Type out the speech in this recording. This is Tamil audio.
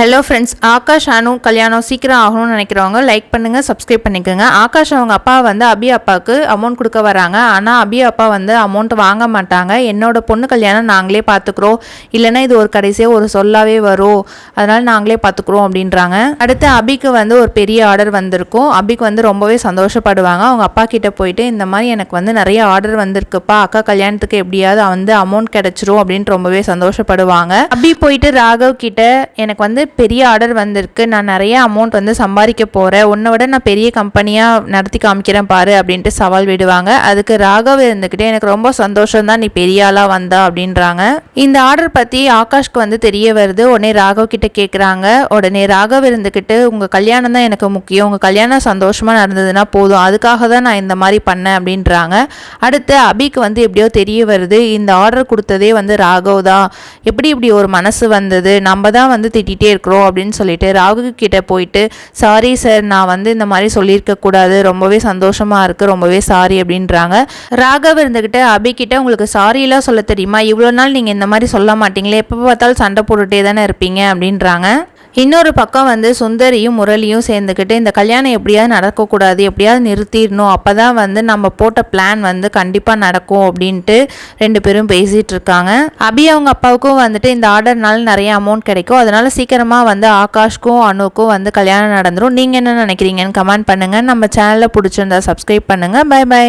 ஹலோ ஃப்ரெண்ட்ஸ் ஆகாஷ் அனு கல்யாணம் சீக்கிரம் ஆகணும்னு நினைக்கிறவங்க லைக் பண்ணுங்கள் சப்ஸ்கிரைப் பண்ணிக்கோங்க. ஆகாஷ் அவங்க அப்பா வந்து அபி அப்பாவுக்கு அமௌண்ட் கொடுக்க வராங்க. ஆனால் அபி அப்பா வந்து அமௌண்ட் வாங்க மாட்டாங்க. என்னோட பொண்ணு கல்யாணம் நாங்களே பார்த்துக்குறோம். இல்லைன்னா இது ஒரு கடைசியாக ஒரு சொல்லாவே வரும். அதனால் நாங்களே பார்த்துக்குறோம் அப்படின்றாங்க. அடுத்து அபிக்கு வந்து ஒரு பெரிய ஆர்டர் வந்திருக்கும். அபிக்கு வந்து ரொம்பவே சந்தோஷப்படுவாங்க. அவங்க அப்பா கிட்டே போயிட்டு இந்த மாதிரி எனக்கு வந்து நிறைய ஆர்டர் வந்திருக்குப்பா. அக்கா கல்யாணத்துக்கு எப்படியாவது வந்து அமௌண்ட் கிடச்சிரும். அப்படின்ட்டு ரொம்பவே சந்தோஷப்படுவாங்க. அபி போயிட்டு ராகவ் கிட்ட எனக்கு வந்து பெரிய ஆர்டர் வந்திருக்கு. நான் நிறைய அமௌண்ட் வந்து சம்பாதிக்க போகிறேன் உன்னை விட நான் பெரிய கம்பெனியாக நடத்தி காமிக்கிறேன் பாரு அப்படின்ட்டு சவால் விடுவாங்க. அதுக்கு ராகவ் இருந்துக்கிட்டே எனக்கு ரொம்ப சந்தோஷம் தான் நீ பெரிய ஆளாக வந்தா அப்படின்றாங்க. இந்த ஆர்டர் பற்றி ஆகாஷ்க்கு வந்து தெரிய வருது. உடனே ராகவ் கிட்ட கேட்குறாங்க உடனே ராகவ் இருந்துக்கிட்டு உங்கள் கல்யாணம் தான் எனக்கு முக்கியம். உங்கள் கல்யாணம் சந்தோஷமாக நடந்ததுன்னா போதும். அதுக்காக தான் நான் இந்த மாதிரி பண்ணேன் அப்படின்றாங்க. அடுத்து அபிக்கு வந்து எப்படியோ தெரிய வருது. இந்த ஆர்டர் கொடுத்ததே வந்து ராகவ் தான். எப்படி இப்படி ஒரு மனசு வந்தது? நம்ம தான் வந்து திட்டிகிட்டே இருக்கிறோம் அப்படின்னு சொல்லிட்டு ராகு கிட்ட போயிட்டு சாரி சார் நான் வந்து இந்த மாதிரி சொல்லியிருக்க கூடாது. ரொம்பவே சந்தோஷமாக இருக்குது ரொம்பவே சாரி அப்படின்றாங்க. ராகவ் இருந்துக்கிட்டு அபி கிட்ட உங்களுக்கு சாரிலாம் சொல்ல தெரியுமா? இவ்வளோ நாள் நீங்கள் இந்த மாதிரி சொல்ல மாட்டீங்களே. எப்போ பார்த்தாலும் சண்டை போட்டுகிட்டே தானே இருப்பீங்க? அப்படின்றாங்க. இன்னொரு பக்கம் வந்து சுந்தரியும் முரளியும் சேர்ந்துக்கிட்டு இந்த கல்யாணம் எப்படியாவது நடக்கக்கூடாது எப்படியாவது நிறுத்திடணும். அப்போ தான் வந்து நம்ம போட்ட பிளான் வந்து கண்டிப்பாக நடக்கும் அப்படின்ட்டு ரெண்டு பேரும் பேசிகிட்டு இருக்காங்க. அபி அவங்க அப்பாவுக்கும் வந்துட்டு இந்த ஆர்டர்னால நிறைய அமௌண்ட் கிடைக்கும். அதனால் சீக்கிரமாக வந்து ஆகாஷ்க்கும் அணுக்கும் வந்து கல்யாணம் நடந்துடும் நீங்கள் என்ன நினைக்கிறீங்கன்னு கமெண்ட் பண்ணுங்கள் நம்ம சேனலில் பிடிச்சிருந்தா சப்ஸ்கிரைப் பண்ணுங்கள் பை பை